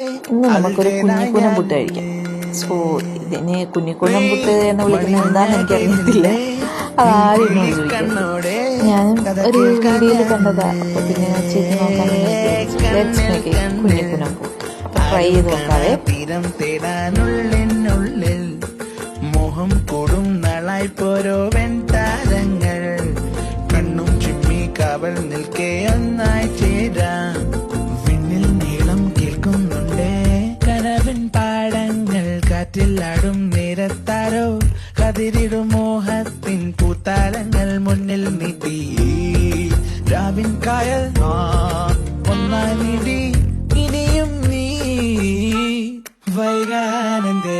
ഇന്ന് നമുക്കൊരു കുഞ്ഞിക്കുനം പുട്ട് കഴിക്കാം. സോ ഇതിനെ കുഞ്ഞിക്കുനം പുട്ട് എന്ന് വിളിക്കുന്നത് എന്താണെന്ന് എനിക്ക് അറിയത്തില്ല ഞാൻ ഒരു വീഡിയോയിൽ കണ്ടതാ. അപ്പൊ പിന്നെ ചെയ്ത് നോക്കാൻ കുഞ്ഞിക്കുലം പുട്ട്. ട്രൈ ചെയ്ത് നോക്കാവേ. തീരം മോഹം കൂടും പോരോ വെൺതാരങ്ങൾ. കണ്ണും ചിമ്മി കാവൽ നിൽക്കേ ഒന്നായി കാറ്റിലാടും നിരത്താരോ? കതിരിടും മോഹത്തിൻ പൂത്താലങ്ങൾ മുന്നിൽ നിധി രാവിൻ കായൽ ഒന്നാം നിധി ഇനിയും നീ വൈകാനന്ദേ